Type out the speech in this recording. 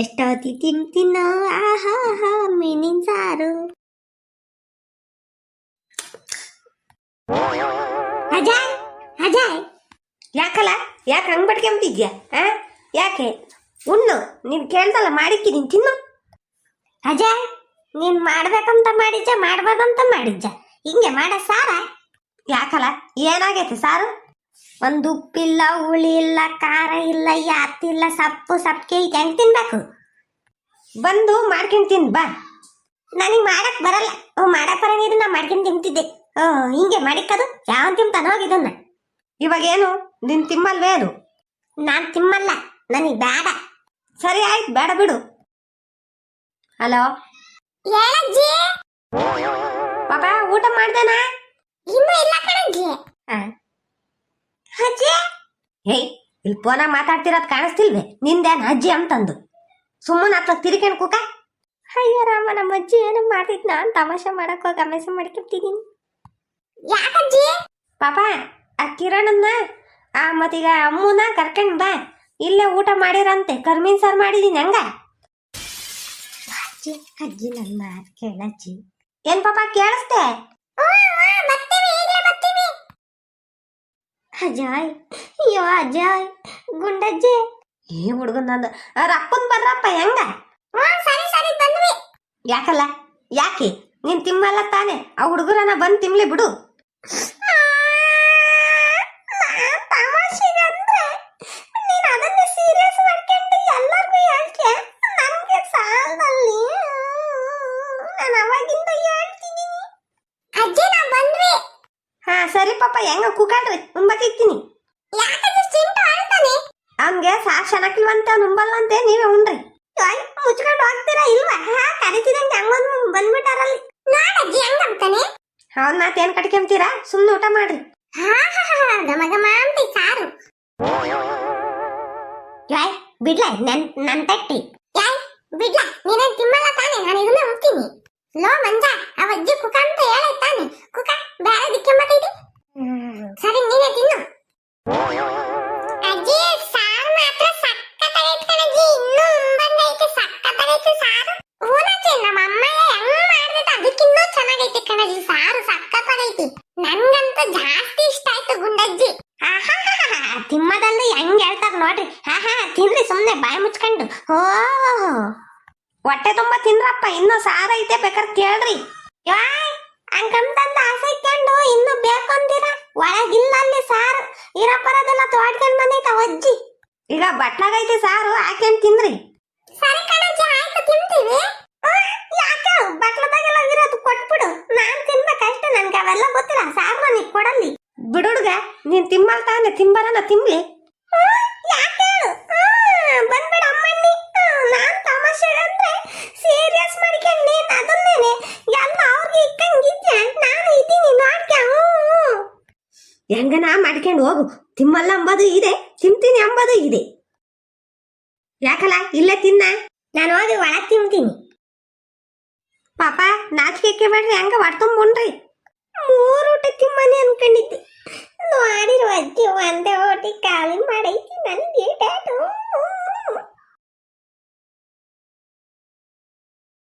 ಎಷ್ಟೊತ್ತಿ ತಿಂತೀನೋ? ಆಹಾ ಹಾ ಮೀನಿನ ಸಾರು. ಅಜಯ್ ಅಜಯ್. ಯಾಕಲ್ಲ? ಯಾಕೆ ಹಂಗೆ ಬಡ್ಕೊಂಬಿದ್ಯಾ ಹಾ ಯಾಕೆ? ಉಣ್ಣು. ನೀನು ಕೇಳ್ದಲ್ಲ ಮಾಡಿಕ್ಕಿದೀನಿ ತಿನ್ನು. ಅಜಯ್, ನೀನು ಮಾಡ್ಬೇಕಂತ ಮಾಡಿದ್ಜ ಮಾಡ್ಬೇಕಂತ ಮಾಡಿದ್ಜ ಹಿಂಗೆ ಮಾಡ ಸಾರ. ಯಾಕಲ್ಲ? ಏನಾಗೈತೆ ಸಾರು? ಒಂದು ಉಪ್ಪಿಲ್ಲ ಹುಳಿ ಇಲ್ಲ ಖಾರ ಇಲ್ಲ ಯಾತಿಲ್ಲ ಸಪ್ಪು ಸಪ್ಕೆ ಐತೆ ಹೆಂಗೆ ತಿನ್ಬೇಕು. ಬಂದು ಮಾಡ್ಕೊಂಡು ತಿನ್ ಬಾ. ನನಗೆ ಮಾಡಕ್ ಬರಲ್ಲ. ಓ ಮಾಡಕ್ ಬರಂಗಿದ್ರೆ ನಾ ಮಾಡ್ಕೊಂಡು ತಿಂತಿದ್ದೆ. ಓ ಹಿಂಗೆ ಮಾಡಿಕ್ಕದು? ಯಾವ ತಿಂತಾನ ಹೋಗಿದ್ದನ್ನ ಇವಾಗ ಏನು ನಿನ್ ತಿಮ್ಮಲ್ವೇ ಅದು? ನಾನ್ ತಿಮ್ಮಲ್ಲ ನನಗೆ ಬೇಡ ಸರಿ ಆಯ್ತು ಬೇಡ ಬಿಡು. ಹಲೋ? ಪಾಪ ಊಟ ಮಾಡ್ದೇನಾ ಇನ್ನೂ ಇಲ್ಲ ಕಣಜ್ಜಿ ಅಜ್ಜಿ ಹೇಯ್ ಇಲ್ಲಿ ಫೋನಾಗ ಮಾತಾಡ್ತಿರೋದು ಕಾಣಿಸ್ತಿಲ್ವೇ? ನಿಂದೆ ಅಜ್ಜಿ ಅಂತಂದು? ಸುಮ್ಮನೆ ಹತ್ರ ತಿರ್ಕೊಂಡು ಕೂಕ? ಅಯ್ಯೋ ರಾಮ ನಮ್ಮ ಅಜ್ಜಿ ಏನು ಮಾಡ್ತಿದ್? ನಾನ್ ತಮಾಷೆ ಮಾಡಕ್ ಹೋಗಿ ಅಮೇಸ ಮಾಡ್ಕೊಂತಿದೀನಿ ಯಾಕಜ್ಜಿ ಪಾಪ ಆ ಕಿರಣನ್ನ ಆ ಮತ್ತೀಗ ಅಮ್ಮನ ಕರ್ಕೊಂಡ್ ಬಾ. ಇಲ್ಲೇ ಊಟ ಮಾಡಿರಂತೆ ಕರ್ಮೀನ್ ಸರ್ ಮಾಡಿದೀನಿ ಹಂಗ? ಅಜ್ಜಿ ಅಜ್ಜಿ ನನ್ನ ಮಾತು ಕೇಳಜ್ಜಿ ಏನ್ ಪಾಪ ಕೇಳಿಸ್ತೆ? ಅಜಯ್ ಅಯ್ಯೋ ಅಜ್ಜ ಗುಂಡಜ್ಜಿ. ಏ ಹುಡುಗನ್ ನಂದು. ರಪ್ಪನ್ ಬರ್ರಪ್ಪ ಹೆಂಗ? ಸರಿ ಸರಿ ಬಂದ್ವಿ. ಯಾಕಲ್ಲ? ಯಾಕೆ? ನೀನ್ ತಿಮ್ಮಲ್ಲ ತಾನೆ. ಆ ಹುಡುಗರನ್ನ ಬಂದ್ ತಿಮ್ಲಿ ಬಿಡು. ಹಾ ಸರಿ ಪಾಪ ಹೆಂಗ ಕೂಕಾಡ್ರಿ ಉಂಬಕ್ಕಿಕ್ತೀನಿ ಯಾಕಂದ್ರೆ ಅವ್ನ್ಗೆ ಸಾರ್ ಶನಕಿಲ್ವಂತೆ ಅವ್ನು ಉಂಬಲ್ವಂತೆ ನೀವೇ ಉಂಡ್ರಿ. ಮುಚ್ಕೊಂಡು ಹೋಗ್ತೀರಾ ಇಲ್ವಾ? ಹಾ ಕರಿತಿದಂಗೆ ಹಂಗೊಂದು ಬಂದ್ಬಿಟ್ಟಾರಲ್ಲಿ. ನಾಡಜ್ಜಿ ಹಂಗಂತಾನೆ ಅವ್ನ ಮಾತೇನ್ ಕಟ್ಕೊಂತೀರಾ ಸುಮ್ನೆ ಊಟ ಮಾಡ್ರಿ. ಸಾರು. ಯಾಯ್ ಬಿಡ್ಲ ನನ್ ನನ್ ತಟ್ಟಿ ಯಾಯ್ ಬಿಡ್ಲ ನೀನೇನ್ ತಿಮ್ಮಲ್ಲ ತಾನೆ? ನಾನು ಇದನ್ನ ಹೋಗ್ತೀನಿ ಲೋ ಮಂಜ ಅವಜ್ಜಿ ಕುಕ ಚೆನ್ನಾಗೈತೆ ಕಣಜ್ಜಿ ಸಾರು ಸಕ್ಕತ್ತಾಗೈತಿ ನನ್ಗಂತೂ ಜಾಸ್ತಿ ಇಷ್ಟ ಆಯ್ತು ಗುಂಡಜ್ಜಿ. ತಿಮ್ಮದಲ್ಲಿ ಹೆಂಗ್ ಹೇಳ್ತಾರ ನೋಡ್ರಿ. ಹಾ ಹಾ ತಿನ್ರಿ ಸುಮ್ನೆ ಬಾಯಿ ಮುಚ್ಕೊಂಡು. ಓ ಹೊಟ್ಟೆ ತುಂಬಾ ತಿನ್ರಪ್ಪ ಇನ್ನು ಸಾರ ಐತೆ ಬೇಕಾದ್ರೆ ಕೇಳ್ರಿ. ಹಂಗಂತಂದ ಆಸೆ ಇಟ್ಕೊಂಡು ಇನ್ನು ಬೇಕು ಅಂತೀರ ಒಳಗಿಲ್ಲ ಅಲ್ಲಿ ಸಾರು. ಇರಪ್ಪರದೆಲ್ಲ ತೋಡ್ಕೊಂಡ್ ಬಂದೈತ ಅಜ್ಜಿ. ಈಗ ಬಟ್ಲಾಗೈತೆ ಸಾರು ಹಾಕೊಂಡ್ ತಿನ್ರಿ? ಸರಿ ಕಣಜ್ಜಿ ಆಯ್ತು ತಿಂತೀವಿ. ಯಾಕೆ? ನಾನ್ ಅವೆಲ್ಲ ಗೊತ್ತಿಲ್ಲ. ಸಾರು ನನಗೆ ಕೊಡಲ್ಲಿ. ಬಿಡುಡ್ಗ ನೀನ್ ತಿಮ್ಮಲ್ ತಾನೆ ತಿಂಬರನ ತಿನ್ಲಿ. ಬಂದ್ಬಿಡ ಅಮ್ಮಣ್ಣಿ. ನಾನ್ ತಮಾಷೆ ಅಂದ್ರೆ ಸೀರಿಯಸ್ ಮಾಡ್ಕೊಂಡು ನೀನ್ ಅದನ್ನೇನೆ. ಎಲ್ಲ ಅವ್ರಿಗೆ ಇಕ್ಕಂಗಿದ್ದೆ ನಾನು ಇದ್ದೀನಿ ನೋಡ್ಕೆ. ಹೆಂಗನ ಮಾಡ್ಕೊಂಡು ಹೋಗು. ತಿಮ್ಮಲ್ಲ ಅಂಬದು ಇದೆ ತಿಂತೀನಿ ಅಂಬದು ಇದೆ. ಯಾಕಲ್ಲ ಇಲ್ಲೇ ತಿನ್ನ. ನಾನು ಹೋಗಿ ಒಳಗೆ ತಿಂತೀನಿ. ಪಾಪ ನಾಚಿಕೆ ಬೇಡ್ರಿ ಹಂಗ ಹೊಡ್ತುಂಬುಣ್ರಿ ಮೂರು ಊಟಕ್ಕೆ ಮನೆ ಅನ್ಕೊಂಡಿದ್ದೆ. ಮಾಡಿರುವ ಅಜ್ಜಿ ಒಂದೇ ಓಟಿ